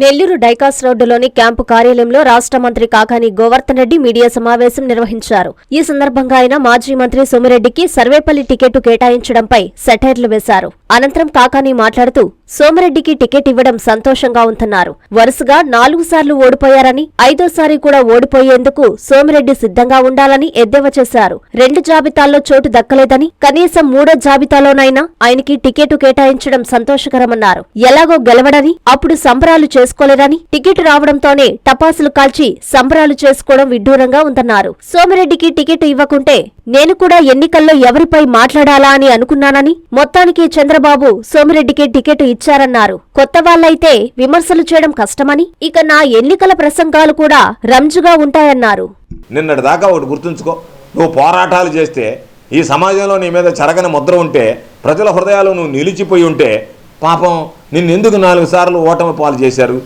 నెల్లూరు డైకాస్ రోడ్డులోని క్యాంపు కార్యాలయంలో రాష్ట్ర మంత్రి కాకాని గోవర్ధన్ రెడ్డి మీడియా సమావేశం నిర్వహించారు. ఈ సందర్భంగా ఆయన మాజీ మంత్రి సోమిరెడ్డికి సర్వేపల్లి టికెట్ కేటాయించడంపై సెటైర్లు వేశారు. అనంతరం కాకాని మాట్లాడుతూ సోమిరెడ్డికి టికెట్ ఇవ్వడం సంతోషంగా ఉందన్నారు. వరుసగా నాలుగు సార్లు ఓడిపోయారని ఐదోసారి కూడా ఓడిపోయేందుకు సోమిరెడ్డి సిద్ధంగా ఉండాలని ఎద్దేవా చేశారు. రెండు జాబితాల్లో చోటు దక్కలేదని కనీసం మూడో జాబితాలోనైనా ఆయనకి టికెట్ కేటాయించడం సంతోషకరమన్నారు. ఎలాగో గెలవడని అప్పుడు సంబరాలు చేసుకోలేరని టికెట్ రావడంతోనే టపాసులు కాల్చి సంబరాలు చేసుకోవడం విడ్డూరంగా ఉందన్నారు. సోమిరెడ్డికి టికెట్ ఇవ్వకుంటే నేను కూడా ఎన్నికల్లో ఎవరిపై మాట్లాడాలా అని అనుకున్నానని మొత్తానికి చంద్రబాబు సోమిరెడ్డికి టికెట్ ఇచ్చారన్నారు. కొత్త వాళ్ళైతే విమర్శలు చేయడం కష్టమని ఇక నా ఎన్నికల ప్రసంగాలు కూడా రంజుగా ఉంటాయన్నారు. నిన్నటి దాకా ఒకటి గుర్తుంచుకో నువ్వు పోరాటాలు చేస్తే ఈ సమాజంలో నీ మీద చెరగని ముద్ర ఉంటే ప్రజల హృదయాలు నువ్వు నిలిచిపోయి ఉంటే పాపం నిన్ను ఎందుకు నాలుగు సార్లు ఓటమి పాలు చేశారు?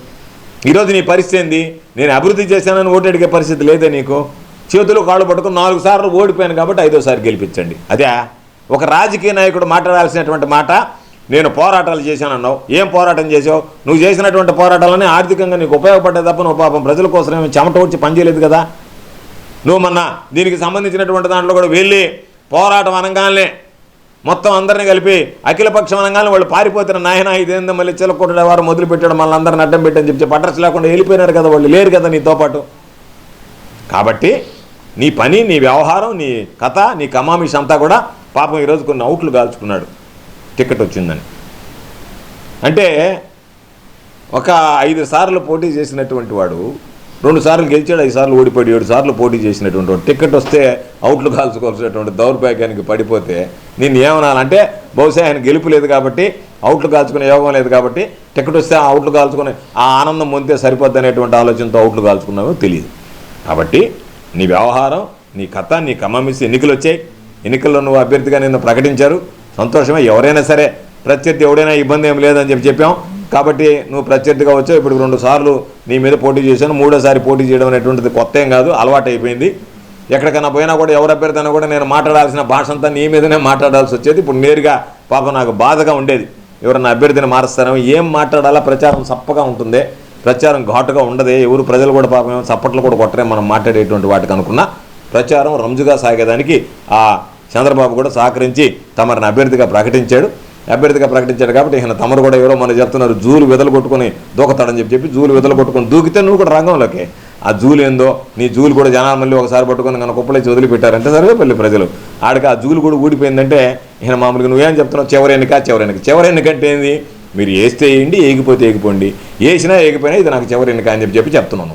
ఈరోజు నీ పరిస్థితి ఏంది? నేను అభివృద్ధి చేశానని ఓటు అడిగే పరిస్థితి లేదే నీకు? చేతులు కాళ్ళు పట్టుకుని నాలుగు సార్లు ఓడిపోయాను కాబట్టి ఐదోసారి గెలిపించండి. అదే? ఒక రాజకీయ నాయకుడు మాట్లాడాల్సినటువంటి మాట నేను పోరాటాలు చేశానన్నావు. ఏం పోరాటం చేసావు నువ్వు చేసినటువంటి పోరాటాలని ఆర్థికంగా నీకు ఉపయోగపడ్డే తప్ప నువ్వు పాపం ప్రజల కోసం ఏమి చెమట వచ్చి పనిచేయలేదు కదా? నువ్వు మొన్న దీనికి సంబంధించినటువంటి దాంట్లో కూడా వెళ్ళి పోరాటం అనగానే మొత్తం అందరిని కలిపి అఖిలపక్షం అనగానే వాళ్ళు పారిపోతున్న నాయన ఇదేందో మళ్ళీ చిలకొట్టే వారు మొదలు పెట్టాడు మళ్ళీ అందరిని అడ్డం పెట్టని చెప్పి పట్టర్స్ లేకుండా వెళ్ళిపోయినారు కదా వాళ్ళు లేరు కదా నీతో పాటు. కాబట్టి నీ పని నీ వ్యవహారం నీ కథ నీ కమామిష్ అంతా కూడా పాపం ఈరోజు కొన్ని అవుట్లు కాల్చుకున్నాడు. టికెట్ వచ్చిందని. అంటే ఒక ఐదు సార్లు పోటీ చేసినటువంటి వాడు రెండు సార్లు గెలిచాడు ఐదు సార్లు ఓడిపోయాడు ఏడు సార్లు పోటీ చేసినటువంటి టికెట్ వస్తే అవుట్లు కాల్చుకోవాల్సినటువంటి దౌర్భాగ్యానికి పడిపోతే నేను ఏమనాలంటే బహుశా ఆయన గెలుపు లేదు కాబట్టి అవుట్లు కాల్చుకునే యోగం లేదు కాబట్టి టికెట్ వస్తే ఆ అవుట్లు కాల్చుకునే ఆ ఆనందం పొందితే సరిపోద్ది అనేటువంటి ఆలోచనతో అవుట్లు కాల్చుకున్నామో తెలియదు. కాబట్టి నీ వ్యవహారం నీ కథ నీ కమ్మమిసి ఎన్నికలు వచ్చాయి. ఎన్నికల్లో నువ్వు అభ్యర్థిగా నిన్ను ప్రకటించారు. సంతోషమే. ఎవరైనా సరే ప్రత్యర్థి ఎవడైనా ఇబ్బంది ఏం లేదని చెప్పి చెప్పాం. కాబట్టి నువ్వు ప్రత్యర్థిగా వచ్చావు. ఇప్పుడు రెండు సార్లు నీ మీద పోటీ చేశాను మూడోసారి పోటీ చేయడం అనేటువంటిది కొత్త ఏం కాదు అలవాటు అయిపోయింది. ఎక్కడికైనా పోయినా కూడా ఎవరు అభ్యర్థి అయినా కూడా నేను మాట్లాడాల్సిన భాష అంతా నీ మీదనే మాట్లాడాల్సి వచ్చేది. ఇప్పుడు నేరుగా పాప నాకు బాధగా ఉండేది. ఎవరన్నా అభ్యర్థిని మారుస్తారో ఏం మాట్లాడాలా ప్రచారం చప్పగా ఉంటుంది. ప్రచారం ఘాటుగా ఉండదే. ఎవరు ప్రజలు కూడా పాపం చప్పట్లు కూడా కొట్టరే మనం మాట్లాడేటువంటి వాటికి అనుకున్నా. ప్రచారం రంజుగా సాగేదానికి ఆ చంద్రబాబు కూడా సహకరించి తమరిని అభ్యర్థిగా ప్రకటించాడు. అభ్యర్థిగా ప్రకటించాడు కాబట్టి ఈయన తమరు కూడా ఎవరో మనం చెప్తున్నారు జూలు వెదలు కొట్టుకొని దూకతాడని చెప్పి చెప్పి జూలు వెదలు కొట్టుకొని దూకితే నువ్వు కూడా రంగంలోకి. ఆ జూలు ఏందో నీ జూలు కూడా జనాలు మళ్ళీ ఒకసారి పట్టుకొని కనుక కుప్పలేసి వదిలిపెట్టారంటే సర్వేపల్లి ప్రజలు. ఆడికి ఆ జూలు కూడా ఊడిపోయిందంటే ఈయన మామూలుగా నువ్వేం చెప్తున్నావు? చివరి ఎన్నిక చివరి ఎన్నిక. చివరి ఎన్నికంటే ఏంది? మీరు వేస్తే వేయండి ఏగిపోతే ఏగిపోండి వేసినా ఏగిపోయినా ఇది నాకు చివరి ఎన్నిక అని చెప్పి చెప్పి చెప్తున్నాను.